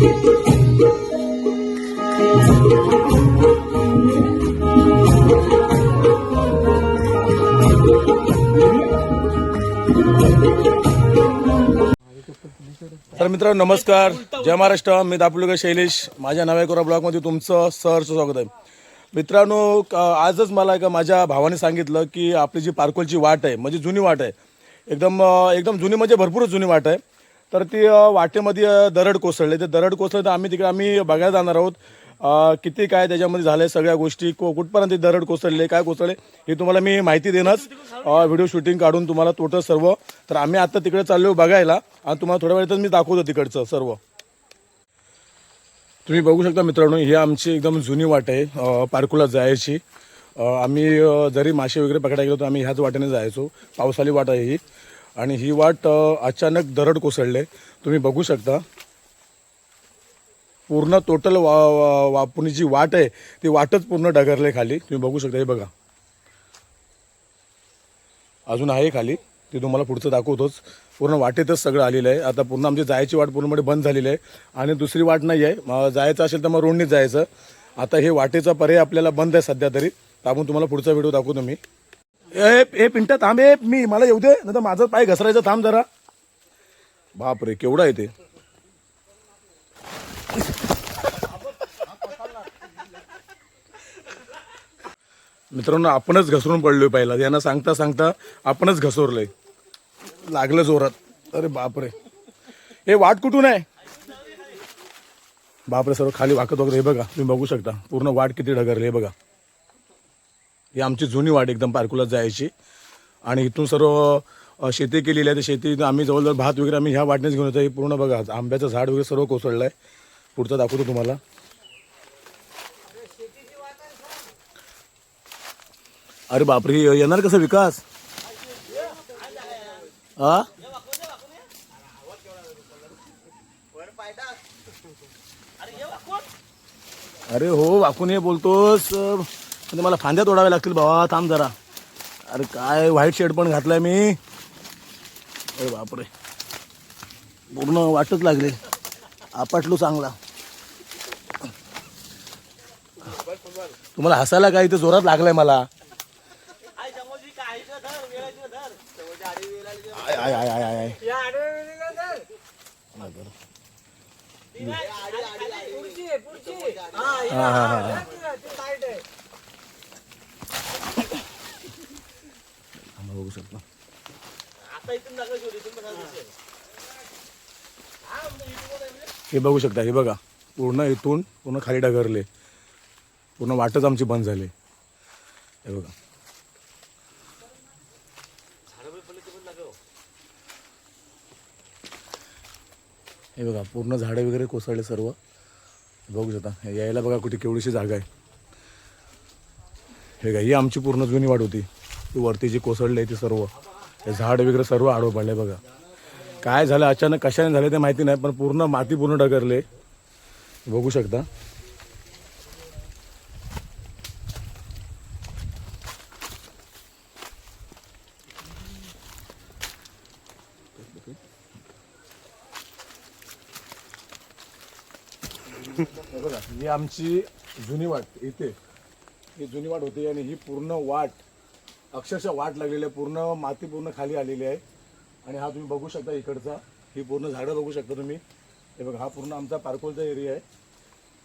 तर मित्रांनो नमस्कार. जय महाराष्ट्र. मी दापोलीकर शैलेश. माझ्या नव्या कोरा ब्लॉगमध्ये तुमचं सहर्ष स्वागत आहे. मित्रांनो आजच मला एका माझ्या भावाने सांगितलं की आपली जी पार्कोलची वाट आहे म्हणजे जुनी वाट आहे एकदम एकदम जुनी म्हणजे भरपूरच जुनी वाट आहे. तर ती वाटेमध्ये दरड कोसळले. ते दरड कोसळले तर आम्ही तिकडे आम्ही बघायला जाणार आहोत. किती काय त्याच्यामध्ये झालंय सगळ्या गोष्टी को- कुठपर्यंत दरड कोसळले काय कोसळले हे तुम्हाला मी माहिती देणंच व्हिडिओ शूटिंग काढून तुम्हाला टोटल सर्व. तर आम्ही आता तिकडे चाललो बघायला. आणि तुम्हाला थोड्या वेळातच मी दाखवतो तिकडचं सर्व. तुम्ही बघू शकता मित्रांनो ही आमची एकदम जुनी वाट आहे पारकुला जायची. आम्ही जरी मासे वगैरे पकडायला गेलो तर आम्ही ह्याच वाटेने जायचो. पावसाळी वाट आहे ही. आणि ही वाट अचानक दरड कोसळले. तुम्ही बघू शकता. पूर्ण टोटल वा वा- वापरणी जी वाट आहे ती वाटच पूर्ण डगरले खाली. तुम्ही बघू शकता हे बघा. अजून आहे खाली. ते तुम्हाला पुढचं दाखवतोच. पूर्ण वाटेतच सगळं आलेलं आहे. आता पूर्ण आमची जायची वाट पूर्णपणे बंद झालेली आहे. आणि दुसरी वाट नाही आहे. जायचं असेल तर मग रोडनीच जायचं. आता हे वाटेचा पर्याय आपल्याला बंद आहे सध्या तरी. तर आपण तुम्हाला पुढचा व्हिडिओ दाखवतो मी. ए ए पिंटा थांब ए मी मला येऊ दे. नाही तर माझं पाय घसरायचं. थांब जरा. बापरे केवढा आहे ते. मित्रांनो आपणच घसरून पडलोय पहिला. यांना सांगता सांगता आपणच घसरलोय. लागलं जोरात. अरे बापरे. हे वाट कुठून आहे? बापरे सर्व खाली वाकत वगैरे. हे बघा तुम्ही बघू शकता. पूर्ण वाट किती ढगरली हे बघा. ही आमची जुनी वाट एकदम पार्कुला जायची. आणि इथून सर्व शेती केलेली आहे. ते शेती आम्ही जवळजवळ भात वगैरे आम्ही ह्या वाटनेच घेऊन येतो. हे पूर्ण बघा आंब्याचं झाड वगैरे सर्व कोसळलं आहे पुढचं दाखवतो तुम्हाला. अरे बापरे येणार कसं विकास? हा अरे हो वाकून हे बोलतोस. म्हणजे मला फांद्या तोडाव्या लागतील भावा थांब जरा. अरे काय व्हाईट शर्ट पण घातलाय मी. अरे बापरे. पूर्ण वाटच लागले. आपटलो चांगला. तुम्हाला हसायला काय इथे जोरात लागलाय मला. आय आय आय आय आय. आय हा हा हा आम्ही बघू शकतो. हे बघू शकता हे बघा. पूर्ण इथून पूर्ण खाली डगरले पूर्ण वाटच आमची बंद झाली. हे बघा. हे बघा पूर्ण झाडं वगैरे कोसळले सर्व. बघू शकता. यायला बघा कुठे केवढीशी जागा आहे. हे बघा ही आमची पूर्ण जुनी वाट होती. ती वरती जी कोसळली आहे ती सर्व. हे झाड वगैरे सर्व आडवं पडले बघा. काय झालं अचानक कशाने झालं ते माहिती नाही पण पूर्ण माती पूर्ण डगरले बघू शकता. ही आमची जुनी वाट इथे. ही जुनी वाट होती आणि ही पूर्ण वाट अक्षरशः वाट लागलेली आहे. पूर्ण माती पूर्ण खाली आलेली आहे. आणि हा तुम्ही बघू शकता इकडचा. ही पूर्ण झाडं बघू शकता तुम्ही. हे बघा हा पूर्ण आमचा पार्कोलचा एरिया आहे.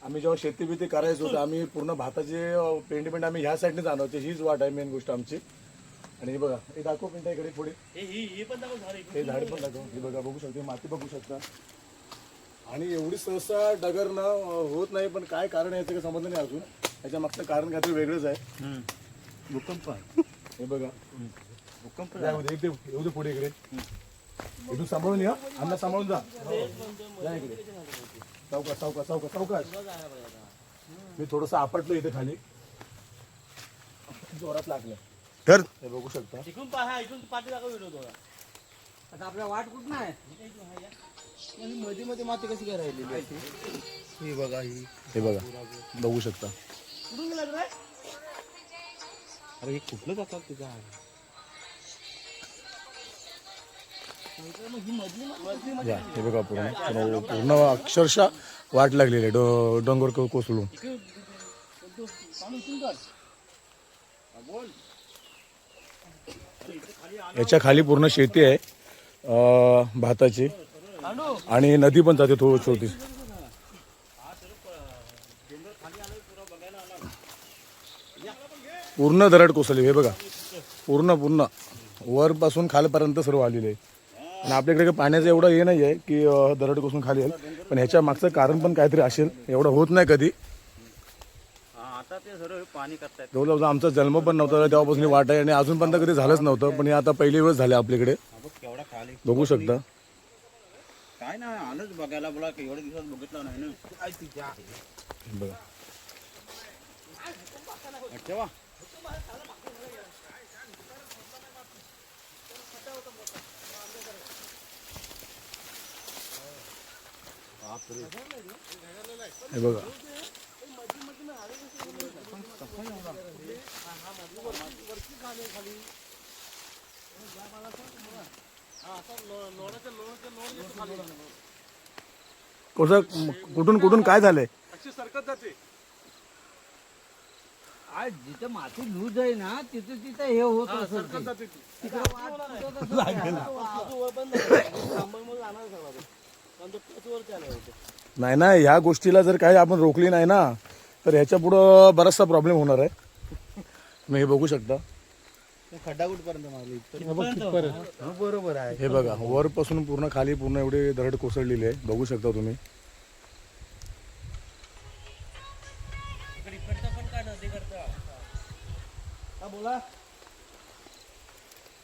आम्ही जेव्हा शेती बिती करायचो तर आम्ही पूर्ण भाताचे पेंडी पेंड आम्ही ह्या साईडने जाणार होते हीच वाट आहे मेन गोष्ट आमची. आणि हे बघा हे दाखव पेंटा इकडे पुढे. हे झाड पण दाखव. हे बघा बघू शकता माती बघू शकता. आणि एवढी सहसा डगरणं अं, होत नाही पण काय कारण आहे याचं काही समजलं नाही अजून. त्याच्या मागचं कारण काहीतरी वेगळंच आहे. भूकंप. हे बघा. भूकंप इकडे येऊ दे पुढे इकडे. इथून सांभाळून या. अण्णा सांभाळून जा. या इकडे. चौकात चौकात चौकात चौकात मी थोडस आपटलो इथे खाली. जोरात लागलं. तर? हे बघू शकता. इकडून पहा इकडून पाठी दाखव व्हिडिओ थोडा आता आपल्या वाट कुठं आहे? मध्ये मध्ये माती कशी काय राहिलेली आहे? ही बघा ही. हे बघा. बघू शकता. कुठून गेला रे? अरे हे कुठलं जातात तुझा या हे बघा पूर्ण पूर्ण पूर्ण अक्षरशः वाट लागलेली आहे. डो डोंगर को- कोसळून. याच्या खाली पूर्ण शेती आहे अं, भाताची. आणि नदी पण जाते थोडी छोटी. पूर्ण दरड कोसळली. हे बघा. पूर्ण पूर्ण. वरपासून खालपर्यंत सर्व आलेले आहे आणि आपल्याकडे काही पाण्याचं एवढं हे नाही आहे की दरड कोसळून खाली येईल. पण ह्याच्या मागचं कारण पण काहीतरी असेल. एवढं होत नाही कधी. पाणी जवळजवळ आमचा जन्म पण नव्हता. तेव्हापासून वाट आहे आणि अजूनपर्यंत कधी झालंच नव्हतं. पण हे आता पहिली वेळ झाले आपल्याकडे. बघ शकता. काय ना आलंच बघायला. बोला एवढ्या दिवसात बघितलं नाही ना. बघा. ठेवा. हे बघा. कसं कुठून कुठून काय झालंय? सरकत जाते. आज जिथं माती लूज आहे ना तिथं तिथं हे होत असेल ते. तिकडं वाट तुटत असेल त्या. नाही ना ह्या गोष्टीला जर काही आपण रोखली नाही ना तर ह्याच्या पुढं बराचसा प्रॉब्लेम होणार आहे. तुम्ही हे बघू शकता. खड्डा कुठपर्यंत मारली? बरोबर आहे. हे बघा वरपासून पूर्ण खाली पूर्ण एवढे दरड कोसळलेली आहे. बघू शकता तुम्ही. बोला.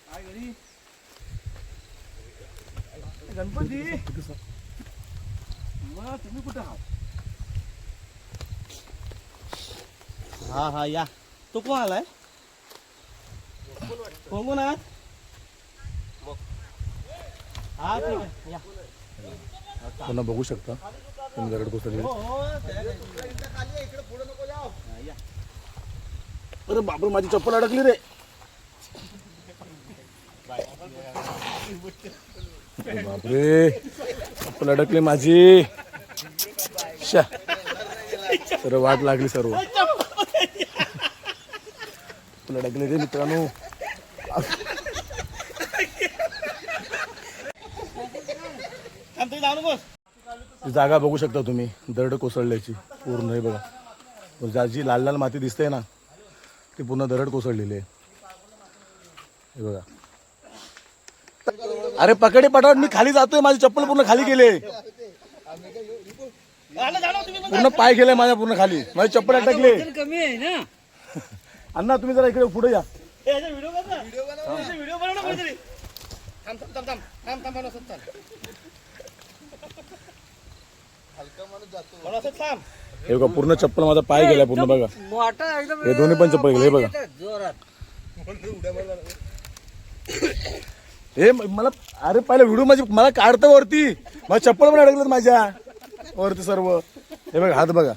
काय घरी? गणपती? मग तुम्ही कुठं आहात? हा हा या. तो कोण आलाय? कोण कोण आहात हा ठीक आहे या. पुन्हा बघू शकता. तुम्ही दरड कोसळलेली हो हो अरे बापरे माझी चप्पल अडकली रे. अरे बापरे चप्पल अडकली माझी. शा. तर वाट लागली सर्व. चप्पल अडकली रे मित्रांनो. जागा बघू शकता तुम्ही दरड कोसळल्याची. पूर्ण हे बघा. जी लाल लाल माती दिसते ना. ती पूर्ण दरड कोसळलेली आहे. हे बघा. अरे पकडे पटावट मी खाली जातोय माझी चप्पल पूर्ण खाली गेले. पूर्ण पाय गेले माझ्या पूर्ण खाली. माझी चप्पल अटकले. कमी आहे ना. अण्णा तुम्ही जरा इकडे पुढे या. याचा व्हिडिओ हे बघा पूर्ण चप्पल माझा पाय गेला पूर्ण बघा. मोठा एकदम हे दोन्ही पण चप्पल गेले हे बघा. हे मला अरे पाहिलं व्हिडिओ माझी मला काढतं वरती. मला चप्पल पण अडकलं माझ्या. वरती सर्व. हे बघा हात बघा.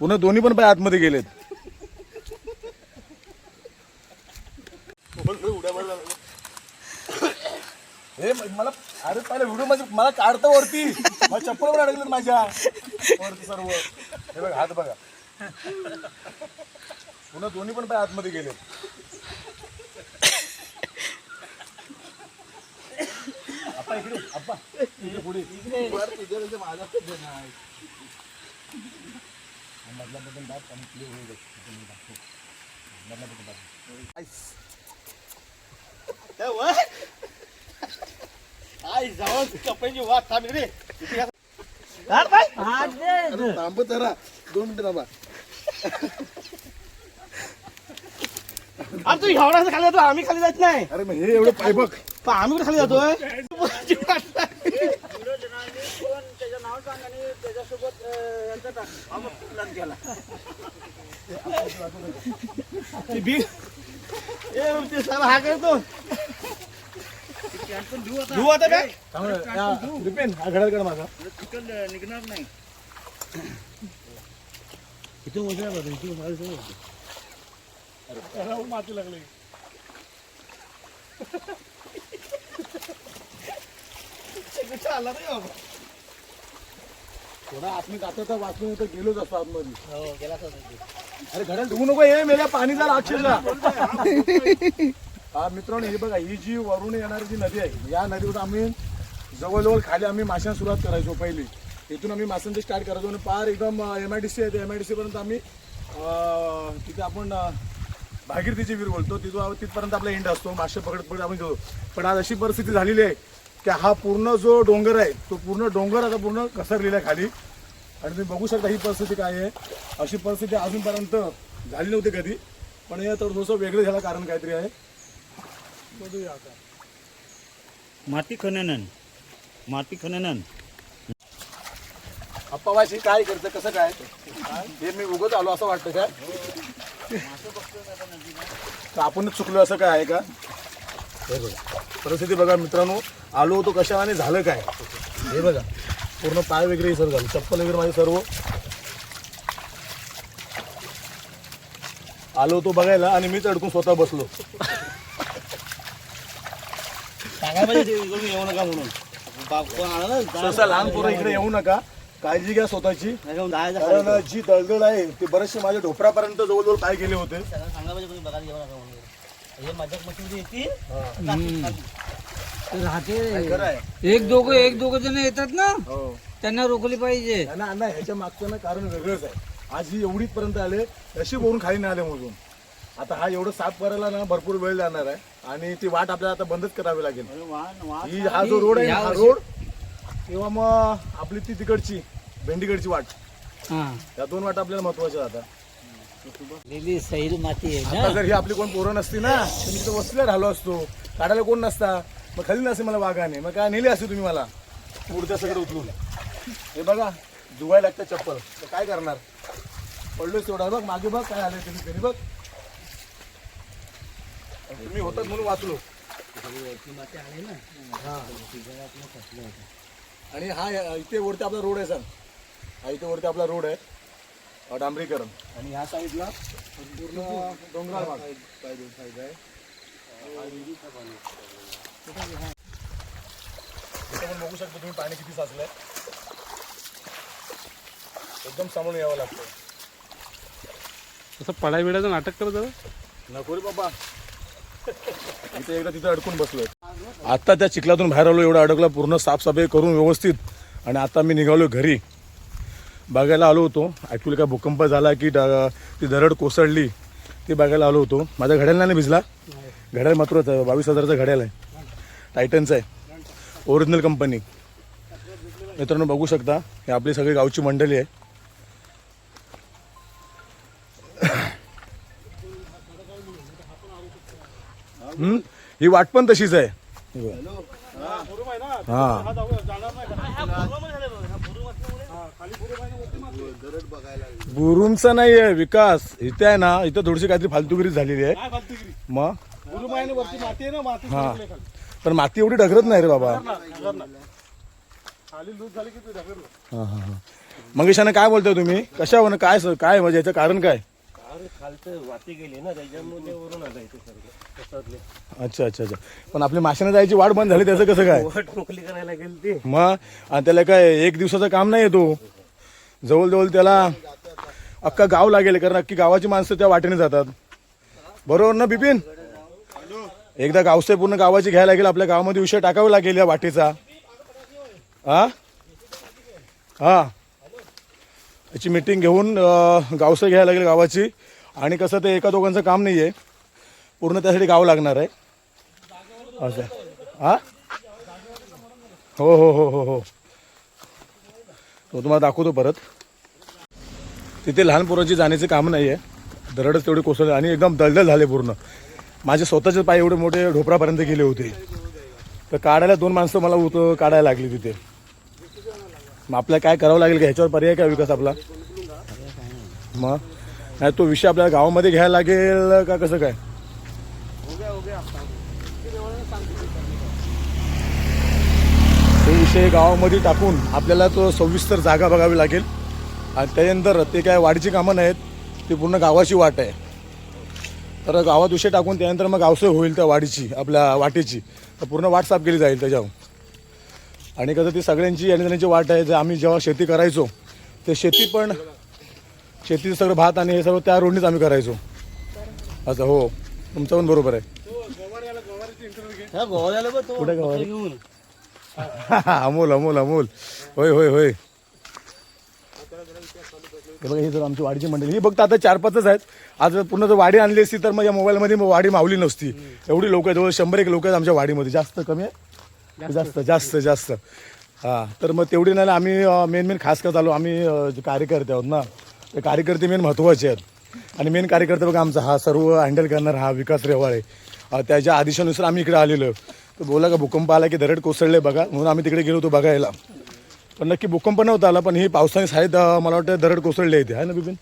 पुन्हा दोन्ही पण पाय आतमध्ये गेलेत. हे मला अरे पाहिलं व्हिडिओ माझी मला काढतं वरती. चप्पल पण अडकली माझ्या वरती सर्व हे बघा हात बघा पुन्हा दोन्ही पण पाय आतमध्ये गेले आप्पा इकडे आप्पा इकडे पुढे इकडे माझा मधल्या बटन दाब आणि क्लिअर होऊ दाखवतो मधला बटन दाब आई जाऊ कपड्याची वाट थांबली रे थांब जरा दोन मिनिटं थांबा अरे तू एवढा खाली जातो आम्ही खाली जात नाही अरे मग हे एवढं पाय बघ पण आम्ही कुठे खाली जातोय त्याचं नाव त्याच्यासोबत ए ते साला हा करतो धुवू आता बॅग. रिपेन हा घड्याळ काढ माझा. चिकन निघणार नाही इथे मोजल्या बघ इथे माती लागली. आला बाबा? थोडा आतमध्ये तर वाचून तर गेलोच असतो आतमध्ये. हो गेला. अरे घरात धुवू नको हे मेल्या पाणी झालं अक्षरला हा मित्रांनो हे बघा ही जी वरून येणारी जी नदी आहे या नदीवर आम्ही जवळजवळ खाली आम्ही माशांना सुरुवात करायचो पहिली. इथून आम्ही माशांची स्टार्ट करायचो आणि पार एकदम एम आय डी सी आहे एम आय डी सीपर्यंत आम्ही तिथे आपण भागीरथीची वीर बोलतो. तिथं तिथपर्यंत आपला एंड असतो मासे पकडत पकडत आम्ही घेतो. पण आज अशी परिस्थिती झालेली आहे की हा पूर्ण जो डोंगर आहे तो पूर्ण डोंगर आता पूर्ण घसरलेला आहे खाली. आणि तुम्ही बघू शकता ही परिस्थिती काय आहे. अशी परिस्थिती अजूनपर्यंत झाली नव्हती कधी. पण हे तर थोडंसं वेगळं झालं कारण काहीतरी आहे. माती खनन माती खनन अप्पावाशी काय करतं? कसं काय? हे मी उगत आलो असं वाटतं काय का आपणच चुकलो असं काय आहे का? हे बघा परिस्थिती बघा मित्रांनो आलो होतो कशा आणि झालं काय? हे बघा पूर्ण पाय वगैरे सर्व झालं. चप्पल वगैरे माझे सर्व. आलो होतो बघायला आणि मीच अडकून स्वतः बसलो. इकडून येऊ नका म्हणून. बाप कोण आला ना सहसा लहान पोरं इकडे येऊ नका. काळजी घ्या स्वतःची. जायचं कारण जी दळदळ आहे ते बरेचसे माझ्या ढोपरापर्यंत जवळजवळ पाय गेले होते. सांगा पाहिजे कोणी बघायला येऊ नका म्हणून? हे मजाक मशीन येतील? राहते. खरं आहे. एक दोघं एक दोघं जण येतात ना? हो. त्यांना रोखली पाहिजे. अण्णा ह्याच्या मागचं ना कारण वेगळंच आहे. आज ही एवढीच पर्यंत आले अशी वरून खाली नाही आले मोजून. आता हा एवढं साफ करायला ना भरपूर वेळ जाणार आहे. आणि ती वाट आपल्याला आता बंदच करावी लागेल. ही हा जो रोड आहे हा रोड किंवा मग आपली ती तिकडची भेंडीकडची वाट. हा. या दोन वाट आपल्याला महत्त्वाच्या आहेत आता. लिली सैल माती आहे आता जर ही आपली कोण पोरं नसती ना तर मी तिथं वस्तीला राहिलो असतो काढायला कोण नसता मग खाली नसते मला वाघाने मग काय नेली असते तुम्ही मला? पुढच्या सगळं उचलून. हे बघा धुवायला लागतं चप्पल. तर काय करणार? पडलोच तेवढा बघ मागे बघ काय आले तुम्ही तरी बघ. तुम्ही होतात म्हणून वाचलो. हा. आणि हा इथे वरती आपला रोड आहे सर. हा इथे वरती आपला रोड आहे. डांबरीकरण. आणि ह्या साईडला पूर्ण डोंगराळ भाग. आहे इथे पण बघू शकता तुम्ही पाणी किती साचलंय. एकदम सांभाळून यावं लागतं. असं पडाय बिडायचं नाटक करत जरा नको रे बाबा. इथे एकदा तिथे अडकून बसलोय. आता त्या चिखलातून बाहेर आलो एवढा अडकला पूर्ण साफसफाई करून व्यवस्थित. आणि आता मी निघालो घरी. बघायला आलो होतो. ॲक्च्युली काय भूकंप झाला की ती दरड कोसळली ती बघायला आलो होतो. माझ्या घड्याला नाही भिजला? घड्याळ मात्रच बावीस हजाराचं घड्याळ आहे. टायटनचं आहे. ओरिजिनल कंपनी मित्रांनो बघू शकता. हे आपली सगळी गावची मंडळी आहे. हम्म? ही वाट पण तशीच आहे. हा. बुरुमचा नाही आहे विकास. इथे आहे ना इथं थोडीशी काहीतरी फालतुगिरी झालेली आहे. मग वरती माती आहे ना माती हा. पण माती एवढी ढगरत नाही रे बाबा. खाली लूज झाली की ते ढकललं हा हा हा. मग ईशाने काय बोलताय तुम्ही? कशावर काय काय म्हणजे याचं कारण काय? खालचं वाती गेली ना त्याच्यामुळे वरून आलं इथे अच्छा अच्छा अच्छा. पण आपली माशाने जायची वाट बंद झाली त्याचं कसं काय? वाट मोकली करायला गेली ती. मग? आणि त्याला काय एक दिवसाचं काम नाही येतो जवळजवळ त्याला अख्खा गाव लागेल कारण अख्खी गावाची माणसं त्या वाटेने जातात. बरोबर ना बिपिन? एकदा गावसे पूर्ण गावाची घ्यायला लागेल आपल्या गावामध्ये विषय टाकावा लागेल या वाटेचा. हा हा. याची मीटिंग घेऊन गावसे घ्यायला लागेल गावाची. आणि कसं ते एका दोघांचं काम नाही आहे पूर्ण त्यासाठी गाव लागणार आहे. असं. हा? हो हो हो हो हो. तो तुम्हाला दाखवतो परत. तिथे लहान पोरांची जाण्याचे काम नाही आहे दरडच तेवढे कोसळले आणि एकदम दलदल झाले पूर्ण. माझे स्वतःचे पाय एवढे मोठे ढोपरापर्यंत गेले होते. तर काढायला दोन माणसं मला उत काढायला लागली तिथे. मग आपल्याला काय करावं लागेल का? ह्याच्यावर पर्याय काय विकास आपला? मग? नाही तो विषय आपल्याला गावामध्ये घ्यायला लागेल का कसं काय? विषय गावामध्ये टाकून आपल्याला तो सविस्तर जागा बघावी लागेल. आणि त्यानंतर ते काय वाढीची कामं नाहीत ती पूर्ण गावाची वाट आहे. तर गावात विषय टाकून त्यानंतर मग गावसोय होईल त्या वाडीची आपल्या वाटेची. तर पूर्ण वाट साफ केली जाईल त्याच्यावर. आणि कसं ती सगळ्यांची येण्याजाण्याची वाट आहे जे आम्ही जेव्हा शेती करायचो ते शेती पण शेतीचं सगळं भात आणि हे सर्व त्या रोडनीच आम्ही करायचो. असं हो तुमचं पण बरोबर आहे. तो कुठे अमोल अमोल अमोल. होय होय होय. हे बघा ही जर आमची वाडीची मंडळी ही फक्त आता चार पाचच आहेत. आज पूर्ण जर वाडी आणली असती तर मग या मोबाईलमध्ये वाडी मावली नसती. एवढी लोक आहेत जवळ शंभर एक लोक आहेत आमच्या वाडीमध्ये. जास्त कमी आहे? जास्त. जास्त जास्त हां तर मग तेवढी नाही आम्ही मेन मेन खास करत आलो. आम्ही जे कार्यकर्ते आहोत ना ते कार्यकर्ते मेन महत्त्वाचे आहेत. आणि मेन कार्यकर्ते बघा आमचा हा सर्व हँडल करणार हा विकास रेवाळे. त्याच्या आदेशानुसार आम्ही इकडे आलेलो. तर बोला का भूकंप आला की दरड कोसळले बघा म्हणून आम्ही तिकडे गेलो होतो बघायला. पण नक्की भूकंप नव्हता आला पण ही पावसाने साहेब मला वाटतं दरड कोसळले इथे आहे ना बिपिन?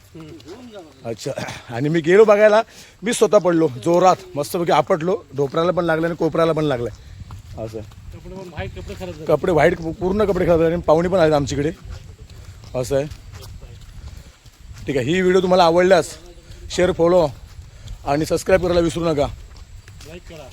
अच्छा आणि मी गेलो बघायला मी स्वतः पडलो जोरात मस्तपैकी आपटलो ढोपराला पण लागलं आणि कोपऱ्याला पण लागलं. असं. कपडे व्हाईट पूर्ण कपडे खराब झाले आणि पाहुणे पण आहेत आमच्याकडे. असं आहे. ठीक आहे ही व्हिडिओ तुम्हाला आवडल्यास शेअर फॉलो आणि सबस्क्राईब करायला विसरू नका. करा.